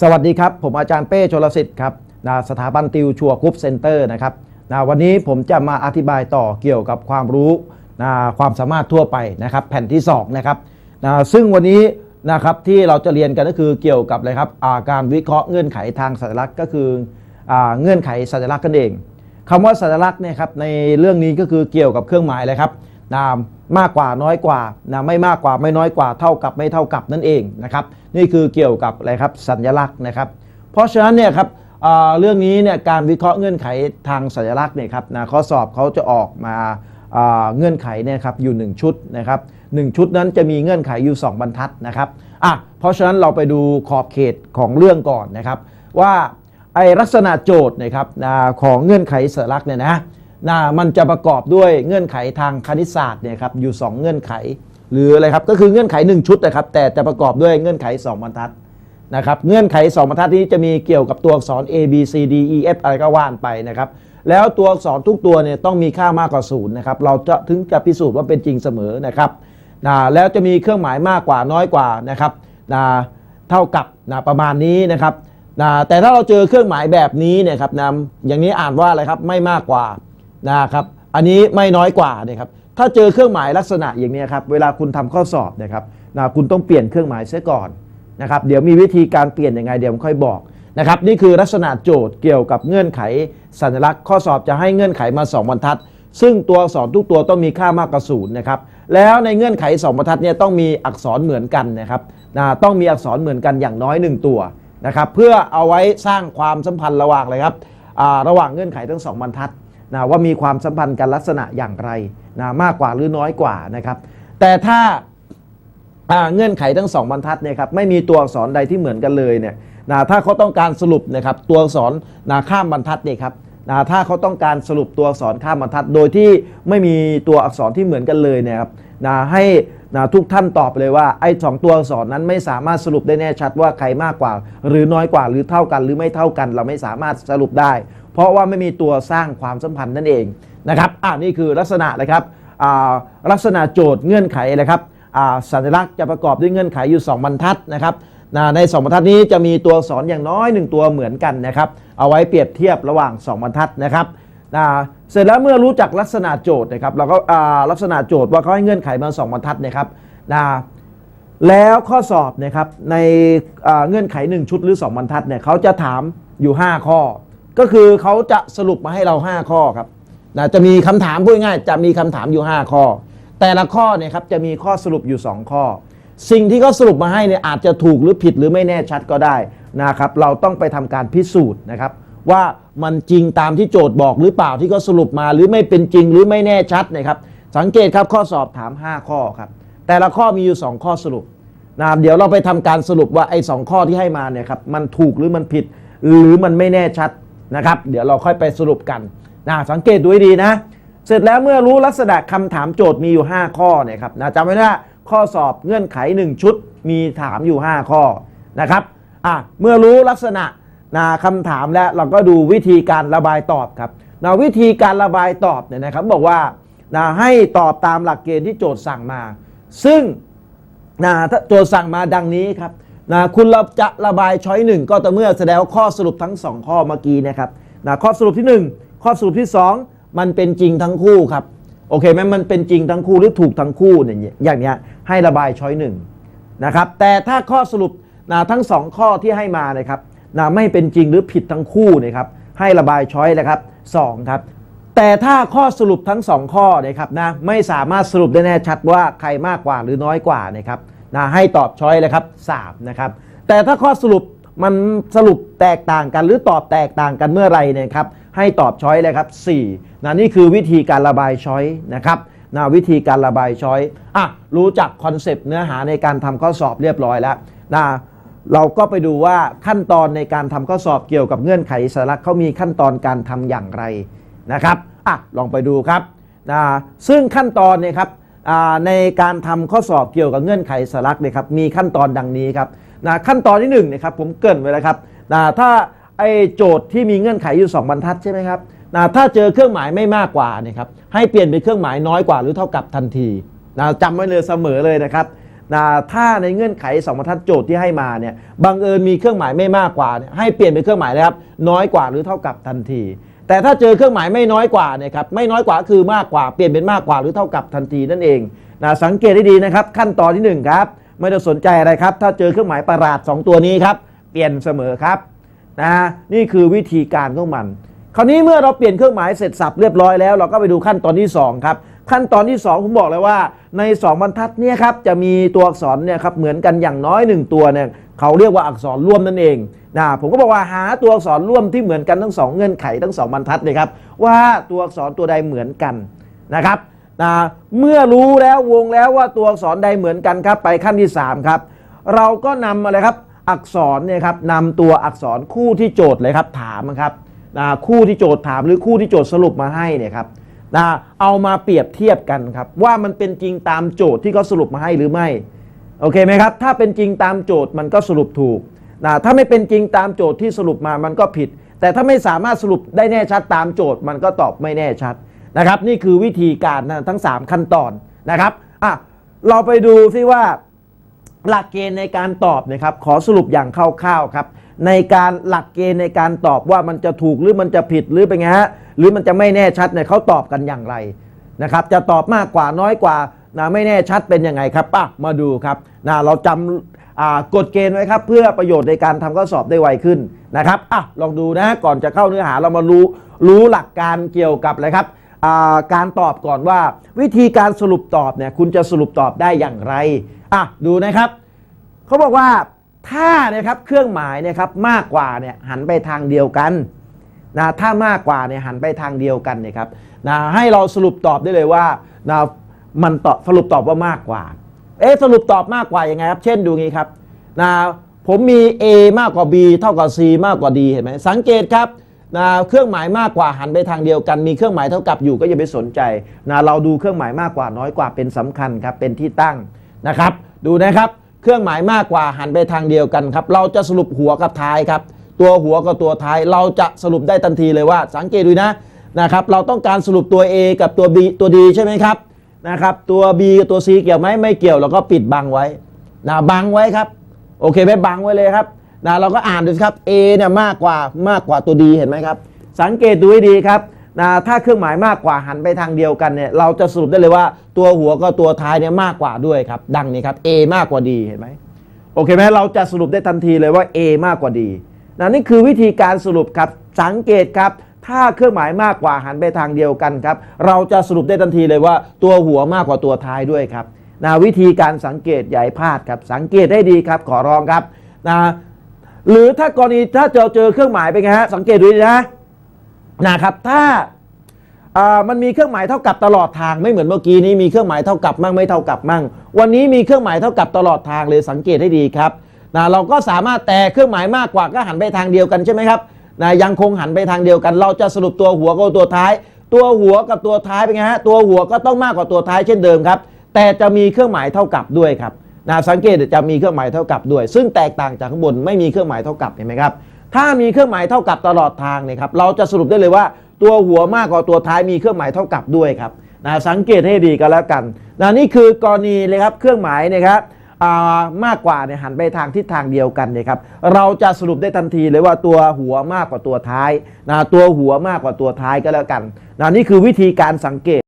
สวัสดีครับ ผมอาจารย์เป้ชลสิทธิ์ครับนะสถาบันติวชัวกรุ๊ปเซ็นเตอร์นะครับนะวันนี้ผมจะมาอธิบายต่อเกี่ยวกับความรู้นะความสามารถทั่วไปนะครับ แผ่นที่2นะครับนะซึ่งวันนี้นะครับที่เราจะเรียนกันก็คือเกี่ยวกับอะไรครับาการวิเคราะห์เงื่อนไขทางสัญลักษณ์ก็คืออเงื่อนไขสัญลักษณ์กันเองคำว่าสัญลักษณ์เนี่ยครับในเรื่องนี้ก็คือเกี่ยวกับเครื่องหมายเลยครับ นะมากกว่าน้อยกว่านะไม่มากกว่าไม่น้อยกว่าเท่ากับไม่เท่ากับนั่นเองนะครับนี่คือเกี่ยวกับอะไรครับสัญลักษณ์นะครับ เพราะฉะนั้นเนี่ยครับเรื่องนี้เนี่ยการวิเคราะห์เงื่อนไขทางสัญลักษณ์เนี่ยครับนะข้อสอบเขาจะออกมาเงื่อนไขเนี่ยครับอยู่ 1 ชุดนะครับหนึ่งชุดนั้นจะมีเงื่อนไขอยู่ 2 บรรทัดนะครับอะเพราะฉะนั้นเราไปดูขอบเขตของเรื่องก่อนนะครับ ว่าไอลักษณะโจทย์นะครับของเงื่อนไขสัญลักษณ์เนี่ยนะ นะมันจะประกอบด้วยเงื่อนไขทางคณิตศาสตร์เนี่ยครับอยู่ 2 เงื่อนไข หรืออะไรครับก็คือเงื่อนไข 1 ชุดนะครับแต่จะประกอบด้วยเงื่อนไข 2 บรรทัดนะครับเงื่อนไข 2 บรรทัดนี้จะมีเกี่ยวกับตัวอักษร A B C D E F อะไรก็ว่านไปนะครับแล้วตัวอักษรทุกตัวเนี่ยต้องมีค่ามากกว่าศูนย์นะครับเราจะถึงจะพิสูจน์ว่าเป็นจริงเสมอนะครับนะแล้วจะมีเครื่องหมายมากกว่าน้อยกว่านะครับนะเท่ากับนะประมาณนี้นะครับนะแต่ถ้าเราเจอเครื่องหมายแบบนี้เนี่ยครับนะอย่างนี้อ่านว่าอะไรครับไม่มากกว่า นะครับ อันนี้ไม่น้อยกว่าเนี่ยครับ ถ้าเจอเครื่องหมายลักษณะอย่างนี้ครับ เวลาคุณทำข้อสอบนะครับนะคุณต้องเปลี่ยนเครื่องหมายเสียก่อนนะครับ เดี๋ยวมีวิธีการเปลี่ยนยังไงเดี๋ยวผมค่อยบอกนะครับ นี่คือลักษณะโจทย์เกี่ยวกับเงื่อนไขสัญลักษณ์ ข้อสอบจะให้เงื่อนไขมา 2บรรทัด ซึ่งตัวอักษรทุกตัวต้องมีค่ามากกว่าศูนย์นะครับ แล้วในเงื่อนไข 2บรรทัดเนี่ยต้องมีอักษรเหมือนกันนะครับนะต้องมีอักษรเหมือนกันอย่างน้อย 1 ตัวนะครับ เพื่อเอาไว้สร้างความสัมพันธ์ระหว่างเลยครับระหว่างเงื่อนไขทั้ง 2บรรทัด นะว่ามีความสัมพันธ์กันลักษณะอย่างไรนะมากกว่าหรือน้อยกว่านะครับ แต่ถ้าาเงื่อนไขทั้งสองบรรทัดเนี่ยครับไม่มีตัวอักษรใดที่เหมือนกันเลยเนี่ยนะถ้าเขาต้องการสรุปนะครับตัวอักษรนะข้ามบรรทัดเนี่ยครับนะถ้าเขาต้องการสรุปตัวอักษรข้ามบรรทัด โดยที่ไม่มีตัวอักษรที่เหมือนกันเลยเนี่ยครับนะให้นะทุกท่านตอบเลยว่าไอ้สองตัวอักษรนั้นไม่สามารถสรุปได้แน่ชัดว่าใครมากกว่า หรือน้อยกว่าหรือเท่ากัน หรือไม่เท่ากัน เราไม่สามารถสรุปได้ เพราะว่าไม่มีตัวสร้างความสัมพันธ์นั่นเองนะครับอ่านี่คือลักษณะเลยครับลักษณะโจทย์เงื่อนไขเลยครับสัญลักษณ์จะประกอบด้วยเงื่อนไขอยู่ 2 บรรทัดนะครับนะใน 2 บรรทัดนี้จะมีตัวสอักษรอย่างน้อย 1 ตัวเหมือนกันนะครับเอาไว้เปรียบเทียบระหว่าง 2 บรรทัดนะครับเสร็จแล้วเมื่อรู้จักลักษณะโจทย์นะครับเราก็ลักษณะโจทย์ว่าเขาให้เงื่อนไขมา 2 บรรทัดนะครับแล้วข้อสอบนะครับในเงื่อนไข 1 ชุดหรือ 2 บรรทัดเนี่ยเขาจะถามอยู่ 5 ข้อ ก็คือเขาจะสรุปมาให้เรา 5 ข้อครับนะจะมีคำถามพูดง่ายๆจะมีคำถามอยู่ 5 ข้อ แต่ละข้อเนี่ยครับจะมีข้อสรุปอยู่ 2 ข้อ สิ่งที่เขาสรุปมาให้เนี่ยอาจจะถูกหรือผิดหรือไม่แน่ชัดก็ได้นะครับเราต้องไปทำการพิสูจน์นะครับ ว่ามันจริงตามที่โจทย์บอกหรือเปล่าที่เขาสรุปมาหรือไม่เป็นจริงหรือไม่แน่ชัดนะครับ สังเกตครับข้อสอบถาม 5 ข้อครับแต่ละข้อมีอยู่ 2 ข้อสรุปนะเดี๋ยวเราไปทำการสรุปว่าไอ้สข้อที่ให้มาเนี่ยครับมันถูกหรือมันผิด หรือมันไม่แน่ชัด นะครับ เดี๋ยวเราค่อยไปสรุปกันนะสังเกตดูให้ดีนะ เสร็จแล้วเมื่อรู้ลักษณะคำถามโจทย์มีอยู่ 5 ข้อเนี่ยครับนะจำไว้นะข้อสอบเงื่อนไข 1 ชุดมีถามอยู่ 5 ข้อนะครับอะเมื่อรู้ลักษณะนะคำถามแล้วเราก็ดูวิธีการระบายตอบครับนะวิธีการระบายตอบเนี่ยนะครับบอกว่านะให้ตอบตามหลักเกณฑ์ที่โจทย์สั่งมา ซึ่งนะถ้าโจทย์สั่งมาดังนี้ครับ นะคุณเราจะระบายช้อยหนึ่งก็ต่อเมื่อแสดงข้อสรุปทั้ง 2 ข้อเมื่อกี้นะครับนะข้อสรุปที่ 1 ข้อสรุปที่ 2 มันเป็นจริงทั้งคู่ครับโอเคไหมมันเป็นจริงทั้งคู่หรือถูกทั้งคู่เนี่ยอย่างเนี้ยให้ระบายช้อยหนึ่งนะครับแต่ถ้าข้อสรุปนะทั้ง 2 ข้อที่ให้มานะครับนะไม่เป็นจริงหรือผิดทั้งคู่นะครับให้ระบายช้อยเลยครับสองครับแต่ถ้าข้อสรุปทั้ง 2 ข้อนะครับนะไม่สามารถสรุปได้แน่ชัดว่าใครมากกว่าหรือน้อยกว่านะครับ นะให้ตอบช้อยเลยครับ3นะครับแต่ถ้าข้อสรุปมันสรุปแตกต่างกัน หรือตอบแตกต่างกันเมื่อไรเนี่ยครับให้ตอบช้อยเลยครับ4นะนี่คือวิธีการระบายช้อยนะครับนะวิธีการระบายช้อยอะรู้จักคอนเซปต์เนื้อหาในการทำข้อสอบเรียบร้อยแล้วนะเราก็ไปดูว่าขั้นตอนในการทำข้อสอบเกี่ยวกับเงื่อนไขสาระเขามีขั้นตอนการทำอย่างไรนะครับอะลองไปดูครับนะซึ่งขั้นตอนเนี่ยครับ ในการทำข้อสอบเกี่ยวกับเงื่อนไขสลักเนี่ยครับมีขั้นตอนดังนี้ครับนะขั้นตอนที่1นึ่งนะครับผมเกินไว้แล้วครับนะถ้าไอโจทย์ที่มีเงื่อนไขอยู่ 2 บรรทัดใช่ไหมครับนะถ้าเจอเครื่องหมายไม่มากกว่าเนี่ยครับให้เปลี่ยนเป็นเครื่องหมายน้อยกว่าหรือเท่ากับทันทีนะจำไว้เลยเสมอเลยนะครับนะถ้าในเงื่อนไขสองบรรทัดโจทย์ที่ให้มาเนี่ยบังเอิญมีเครื่องหมายไม่มากกว่า ให้เปลี่ยนเป็นเครื่องหมายเลยครับน้อยกว่าหรือเท่ากับทันที แต่ถ้าเจอเครื่องหมายไม่น้อยกว่าเนี่ยครับไม่น้อยกว่าคือมากกว่าเปลี่ยนเป็นมากกว่าหรือเท่ากับทันทีนั่นเองนะสังเกตให้ดีนะครับ ขั้นตอนที่หนึ่งครับ ไม่ต้องสนใจอะไรครับ ถ้าเจอเครื่องหมายประหลาดสองตัวนี้ครับ เปลี่ยนเสมอครับนะนี่คือวิธีการของมัน คราวนี้เมื่อเราเปลี่ยนเครื่องหมายเสร็จสับเรียบร้อยแล้ว เราก็ไปดูขั้นตอนที่ 2 ครับ ขั้นตอนที่ 2 ผมบอกเลยว่า ใน 2 บรรทัดเนี่ยครับจะมีตัวอักษรเนี่ยครับเหมือนกันอย่างน้อย 1 ตัวเนี่ย เขาเรียกว่าอักษรร่วมนั่นเองนะผมก็บอกว่าหาตัวอักษรร่วมที่เหมือนกันทั้งสองเงื่อนไขทั้งสองบรรทัดเลยครับว่าตัวอักษรตัวใดเหมือนกันนะครับนะเมื่อรู้แล้ววงแล้วว่าตัวอักษรใดเหมือนกันครับ ไปขั้นที่ 3 ครับ เราก็นำอะไรครับอักษรเนี่ยครับนำตัวอักษรคู่ที่โจทย์เลยครับถามครับนะคู่ที่โจทย์ถามหรือคู่ที่โจทย์สรุปมาให้เนี่ยครับนะเอามาเปรียบเทียบกันครับว่ามันเป็นจริงตามโจทย์ที่เขาสรุปมาให้หรือไม่ โอเคไหมครับ ถ้าเป็นจริงตามโจทย์มันก็สรุปถูกนะถ้าไม่เป็นจริงตามโจทย์ที่สรุปมามันก็ผิด แต่ถ้าไม่สามารถสรุปได้แน่ชัดตามโจทย์มันก็ตอบไม่แน่ชัดนะครับ นี่คือวิธีการนะทั้ง 3 ขั้นตอนนะครับอะเราไปดูซิว่าหลักเกณฑ์ในการตอบนะครับ ขอสรุปอย่างคร่าวๆครับ ในการหลักเกณฑ์ในการตอบว่ามันจะถูกหรือมันจะผิดหรือเป็นไงฮะหรือมันจะไม่แน่ชัดเนี่ยเขาตอบกันอย่างไรนะครับ จะตอบมากกว่าน้อยกว่า นะไม่แน่ชัดเป็นยังไงครับป่ะมาดูครับนะเราจำกฎเกณฑ์ไว้ครับเพื่อประโยชน์ในการทำข้อสอบได้ไวขึ้นนะครับอะลองดูนะก่อนจะเข้าเนื้อหาเรามารู้รู้หลักการเกี่ยวกับอะไรครับการตอบก่อนว่า วิธีการสรุปตอบเนี่ยคุณจะสรุปตอบได้อย่างไรอะดูนะครับเขาบอกว่าถ้านะครับเครื่องหมายเนะครับมากกว่าเนี่ยหันไปทางเดียวกันนะถ้ามากกว่าเนี่ยหันไปทางเดียวกันเนี่ยครับนะให้เราสรุปตอบได้เลยว่านะ มันตอบสรุปตอบว่ามากกว่า เอ๊สรุปตอบมากกว่ายังไงครับ เช่นดูงี้ครับนะผมมี A มากกว่า B เท่ากับ C มากกว่า D เห็นไหมสังเกตครับนะเครื่องหมายมากกว่าหันไปทางเดียวกัน มีเครื่องหมายเท่ากับอยู่ก็อย่าไปสนใจนะเราดูเครื่องหมายมากกว่าน้อยกว่าเป็นสำคัญครับเป็นที่ตั้งนะครับ ดูนะครับ เครื่องหมายมากกว่าหันไปทางเดียวกันครับ เราจะสรุปหัวกับท้ายครับ ตัวหัวกับตัวท้ายเราจะสรุปได้ทันทีเลยว่า สังเกตดูนะนะครับ เราต้องการสรุปตัว A กับตัว B ตัว D ใช่ไหมครับ นะครับตัว B กับตัว C เกี่ยวไหมไม่เกี่ยวเราก็ปิดบังไว้นะบังไว้ครับ โอเคไหมบังไว้เลยครับนะเราก็อ่านดูครับ A เนี่ยมากกว่ามากกว่าตัว D เห็นไหมครับ สังเกตดูให้ดีครับนะถ้าเครื่องหมายมากกว่าหันไปทางเดียวกันเนี่ยเราจะสรุปได้เลยว่าตัวหัวกับตัวท้ายเนี่ยมากกว่าด้วยครับ ดังนี้ครับ A มากกว่า D เห็นไหมโอเคไหมเราจะสรุปได้ทันทีเลยว่า A มากกว่า D นะนี่คือวิธีการสรุปครับสังเกตครับ ถ้าเครื่องหมายมากกว่าหันไปทางเดียวกันครับ เราจะสรุปได้ทันทีเลยว่าตัวหัวมากกว่าตัวท้ายด้วยครับนะวิธีการสังเกตใหญ่พลาดครับ สังเกตได้ดีครับ ขอร้องครับนะหรือถ้ากรณีถ้าเจอเจอเครื่องหมายเป็นไงฮะสังเกตดูดีนะนะครับถ้าามันมีเครื่องหมายเท่ากับตลอดทางไม่เหมือนเมื่อกี้นี้มีเครื่องหมายเท่ากับมั่งไม่เท่ากับมั่ง วันนี้มีเครื่องหมายเท่ากับตลอดทางเลยสังเกตให้ดีครับนะเราก็สามารถแต่เครื่องหมายมากกว่าก็หันไปทางเดียวกันใช่ไหมครับ นะยังคงหันไปทางเดียวกัน เราจะสรุปตัวหัวกับตัวท้าย ตัวหัวกับตัวท้ายเป็นไงฮะตัวหัวก็ต้องมากกว่าตัวท้ายเช่นเดิมครับ แต่จะมีเครื่องหมายเท่ากับด้วยครับนะสังเกตจะมีเครื่องหมายเท่ากับด้วย ซึ่งแตกต่างจากข้างบนไม่มีเครื่องหมายเท่ากับเห็นไหมครับถ้ามีเครื่องหมายเท่ากับตลอดทางเนี่ยครับเราจะสรุปได้เลยว่าตัวหัวมากกว่าตัวท้ายมีเครื่องหมายเท่ากับด้วยครับนะสังเกตให้ดีกันแล้วกันนะนี่คือกรณีเลยครับเครื่องหมายเนะครับ มากกว่าเนี่ยหันไปทางทิศทางเดียวกันเนี่ยครับเราจะสรุปได้ทันทีเลยว่าตัวหัวมากกว่าตัวท้ายนะตัวหัวมากกว่าตัวท้ายก็แล้วกันนะนี่คือวิธีการสังเกต